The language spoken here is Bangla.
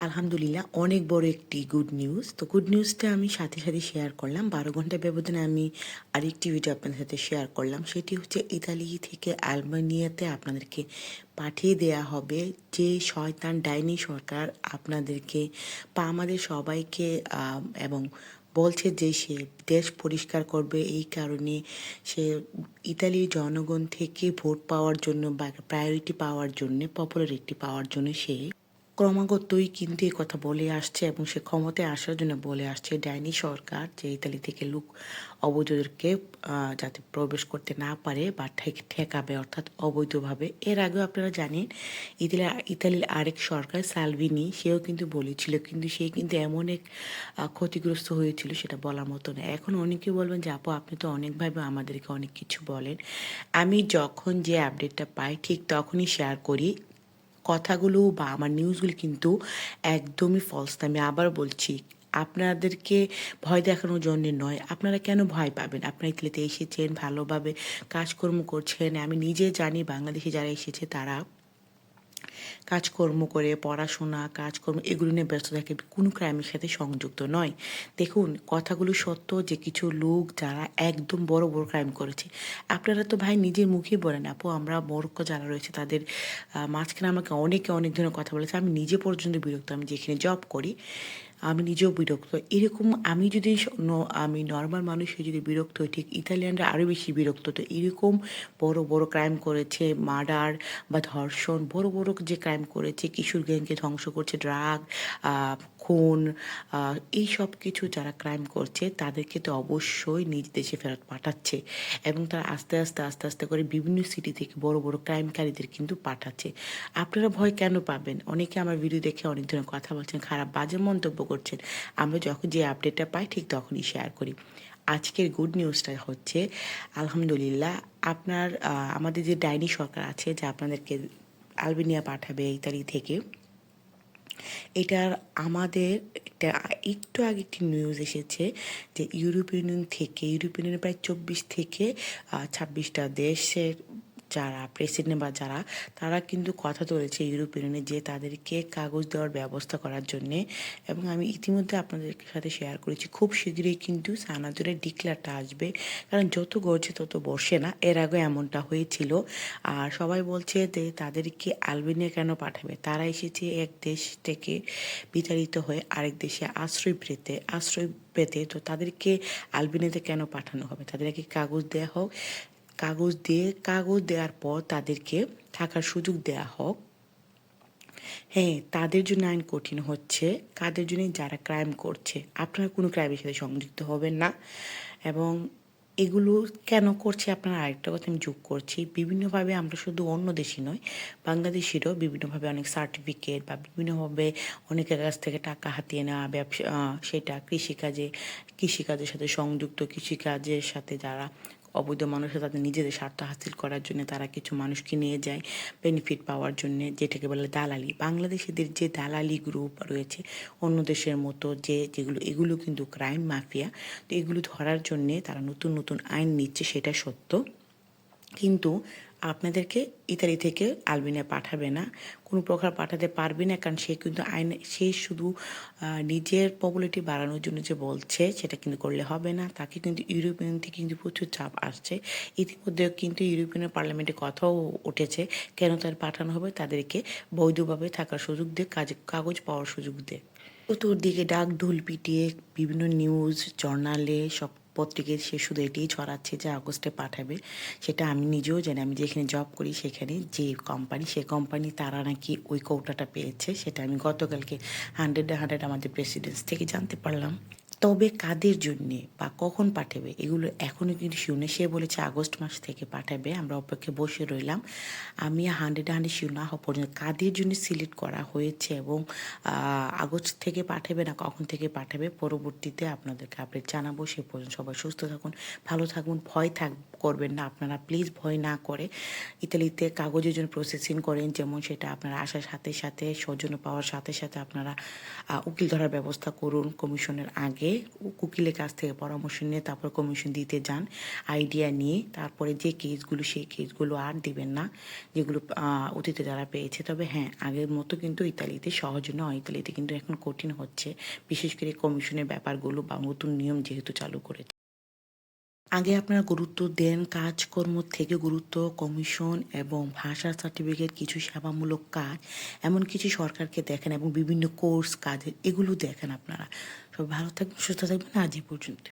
আলহামদুলিল্লাহ, অনেক বড় একটি গুড নিউজ তো গুড নিউজটা আমি সাথে সাথে শেয়ার করলাম। বারো ঘণ্টা ব্যবধানে আমি আরেকটি ভিডিও আপনাদের সাথে শেয়ার করলাম। সেটি হচ্ছে ইতালি থেকে আলবানিয়াতে আপনাদেরকে পাঠিয়ে দেয়া হবে। যে শয়তান ডাইনি সরকার আপনাদেরকে বা আমাদের সবাইকে এবং বলছে যে সে দেশ পরিষ্কার করবে। এই কারণে সে ইতালির জনগণ থেকে ভোট পাওয়ার জন্য বা প্রায়োরিটি পাওয়ার জন্য পপুলারিটি পাওয়ার জন্য সে ক্রমাগতই কিন্তু এই কথা বলে আসছে এবং সে ক্ষমতায় আসার জন্য বলে আসছে, ডাইনি সরকার যে ইতালি থেকে লোক অবৈধদেরকে যাতে প্রবেশ করতে না পারে বা ঠেক- ঠেকাবে, অর্থাৎ অবৈধভাবে। এর আগেও আপনারা জানেন, ইতালি, ইতালির আরেক সরকার সালভিনি, সেও কিন্তু বলেছিল, কিন্তু সে কিন্তু এমন এক ক্ষতিগ্রস্ত হয়েছিল সেটা বলার মতো না এখন অনেকে বলবেন যে, আপু, আপনি তো অনেকভাবে আমাদেরকে অনেক কিছু বলেন। আমি যখন যে আপডেটটা পাই, ঠিক তখনই শেয়ার করি। কথাগুলো বা আমার নিউজগুলো কিন্তু একদমই ফলস আমি আবার বলছি, আপনাদেরকে ভয় দেখানোর জন্য নয়। আপনারা কেন ভয় পাবেন? আপনারা ইতালিতে এসেছেন, ভালোভাবে কাজকর্ম করছেন। আমি নিজে জানি বাংলাদেশে যারা এসেছে তারা কাজকর্ম করে, পড়াশোনা, কাজকর্ম, এগুলো নিয়ে ব্যস্ত থাকে। কোনো ক্রাইমের সাথে সংযুক্ত নয়। দেখুন, কথাগুলো সত্য যে কিছু লোক যারা একদম বড় বড় ক্রাইম করেছে। আপনারা তো ভাই নিজের মুখেই বলেন, আপু, আমরা বড় যারা রয়েছে, তাদের মাঝখানে আমাকে অনেকে অনেক ধরনের কথা বলেছে। আমি নিজে পর্যন্ত বিরক্ত। আমি যেখানে জব করি আমি নিজেও বিরক্ত। এরকম আমি যদি আমি নর্মাল মানুষ হয়ে যদি বিরক্ত হই, ঠিক ইতালিয়ানরা আরও বেশি বিরক্ত। তো এরকম বড় বড় ক্রাইম করেছে মার্ডার বা ধর্ষণ, বড় বড় যে ক্রাইম করেছে, কিশোর গ্যাংকে ধ্বংস করছে ড্রাগ খুন এই সব কিছু যারা ক্রাইম করছে, তাদেরকে তো অবশ্যই নিজ দেশে ফেরত পাঠাচ্ছে এবং তারা আস্তে আস্তে আস্তে আস্তে করে বিভিন্ন সিটি থেকে বড় বড় ক্রাইমকারীদের কিন্তু পাঠাচ্ছে। আপনারা ভয় কেন পাবেন? অনেকে আমার ভিডিও দেখে অনেক ধরনের কথা বলছেন, খারাপ, বাজে মন্তব্য করছেন। আমরা যখন যে আপডেটটা পাই, ঠিক তখনই শেয়ার করি। আজকের গুড নিউজটা হচ্ছে, আলহামদুলিল্লাহ, আপনার আমাদের যে ডাইনি সরকার আছে, যা আপনাদেরকে আলবেনিয়া পাঠাবে ইতালি থেকে এটার আমাদের একটা একটু আগে একটি নিউজ এসেছে যে ইউরোপিয়ান ইউনিয়ন থেকে ইউরোপিয়ান ইউনিয়ন প্রায় চব্বিশ থেকে ছাব্বিশটা দেশের যারা প্রেসিডেন্ট বা যারা, তারা কিন্তু কথা তুলেছে ইউরোপিয়ান ইউনিয়নে যে তাদেরকে কাগজ দেওয়ার ব্যবস্থা করার জন্যে। এবং আমি ইতিমধ্যে আপনাদের সাথে শেয়ার করেছি, খুব শীঘ্রই কিন্তু সানাজুরের ডিক্লারটা আসবে। কারণ যত গড়ছে তত বসে না, এর আগে এমনটা হয়েছিল। আর সবাই বলছে যে তাদেরকে আলবেনিয়া কেন পাঠাবে? তারা এসেছে এক দেশ থেকে বিতাড়িত হয়ে আরেক দেশে আশ্রয় পেতে আশ্রয় পেতে। তো তাদেরকে আলবেনিয়াতে কেন পাঠানো হবে? তাদেরকে কাগজ দেওয়া হোক কাগজ দিয়ে কাগজ দেওয়ার পর তাদেরকে থাকার সুযোগ দেওয়া হোক। হ্যাঁ তাদের জন্য আইন কঠিন হচ্ছে। কাদের জন্য যারা ক্রাইম করছে, আপনারা কোনো ক্রাইমের সাথে সংযুক্ত হবেন না। এবং এগুলো কেন করছে? আপনারা আরেকটা কথা আমি যোগ করছি। বিভিন্নভাবে আমরা শুধু অন্য দেশই নয় বাংলাদেশিরও বিভিন্নভাবে অনেক সার্টিফিকেট বা বিভিন্নভাবে অনেকের কাছ থেকে টাকা হাতিয়ে নেওয়া, ব্যবসা সেটা কৃষিকাজে, কৃষিকাজের সাথে সংযুক্ত, কৃষিকাজের সাথে যারা অবৈধ মানুষরা তাদের নিজেদের স্বার্থ হাসিল করার জন্য তারা কিছু মানুষকে নিয়ে যায় বেনিফিট পাওয়ার জন্য, যেটাকে বলে দালালি। বাংলাদেশিদের যে দালালি গ্রুপ রয়েছে, অন্য দেশের মতো যে যেগুলো, এগুলো কিন্তু ক্রাইম মাফিয়া তো এগুলো ধরার জন্যে তারা নতুন নতুন আইন নিচ্ছে, সেটা সত্য। কিন্তু আপনাদেরকে ইতালি থেকে আলবেনিয়া পাঠাবে না। কোনো প্রকার পাঠাতে পারবে না, কারণ সে কিন্তু আইন, সে শুধু নিজের পপুলারিটি বাড়ানোর জন্য যে বলছে, সেটা কিন্তু করলে হবে না। তাকে কিন্তু ইউরোপিয়ান থেকে কিন্তু প্রচুর চাপ আসছে। ইতিমধ্যে কিন্তু ইউরোপিয়ান পার্লামেন্টে কথাও উঠেছে, কেন তার পাঠানো হবে? তাদেরকে বৈধভাবে থাকার সুযোগ দিয়ে কাজে, কাগজ পাওয়ার সুযোগ দিয়ে চতুর্দিকে ডাক ঢোল পিটিয়ে বিভিন্ন নিউজ জার্নালে সব পত্রিকায় সে শুধু এটিই ছড়াচ্ছে যে আগস্টে পাঠাবে। সেটা আমি নিজেও জানি, আমি যেখানে জব করি সেখানে যে কোম্পানি সে কোম্পানি তারা নাকি ওই কৌটাটা পেয়েছে, সেটা আমি গতকালকে হান্ড্রেড হান্ড্রেড আমাদের প্রেসিডেন্স থেকে জানতে পারলাম। তবে কাদের জন্যে বা কখন পাঠাবে, এগুলো এখনও কিন্তু শুনে সে বলেছে আগস্ট মাস থেকে পাঠাবে, আমরা অপেক্ষা বসে রইলাম। আমি হান্ড্রেড হান্ড্রেড শিওর না হওয়া পর্যন্ত কাদের জন্য সিলেক্ট করা হয়েছে এবং আগস্ট থেকে পাঠাবে না কখন থেকে পাঠাবে, পরবর্তীতে আপনাদেরকে আপডেট জানাব। সে পর্যন্ত সবাই সুস্থ থাকুন, ভালো থাকুন, ভয় থাক, করবেন না আপনারা প্লিজ ভয় না করে। ইতালিতে কাগজের জন্য প্রসেসিং করেন, যেমন সেটা আপনারা আসার সাথে সাথে, সৌজন্য পাওয়ার সাথে সাথে আপনারা উকিল ধরার ব্যবস্থা করুন কমিশনের আগে। আগে উকিলের কাছ থেকে পরামর্শ নিয়ে তারপর কমিশন দিতে যান আইডিয়া নিয়ে। তারপরে যে কেসগুলো সেই কেসগুলো আর দিবেন না, যেগুলো অতীতে যারা পেয়েছে। তবে হ্যাঁ আগের মতো কিন্তু ইতালিতে সহজ নয়। ইতালিতে কিন্তু এখন কঠিন হচ্ছে। বিশেষ করে কমিশনের ব্যাপারগুলো বা নতুন নিয়ম যেহেতু চালু করেছে। আগে আপনারা গুরুত্ব দেন কাজকর্ম থেকে গুরুত্ব, কমিশন এবং ভাষা সার্টিফিকেট কিছু সেবামূলক কাজ, এমন কিছু সরকারকে দেখেন এবং বিভিন্ন কোর্স কাজের, এগুলো দেখেন আপনারা। সব ভালো থাকবেন, সুস্থ থাকবেন। আজ পর্যন্ত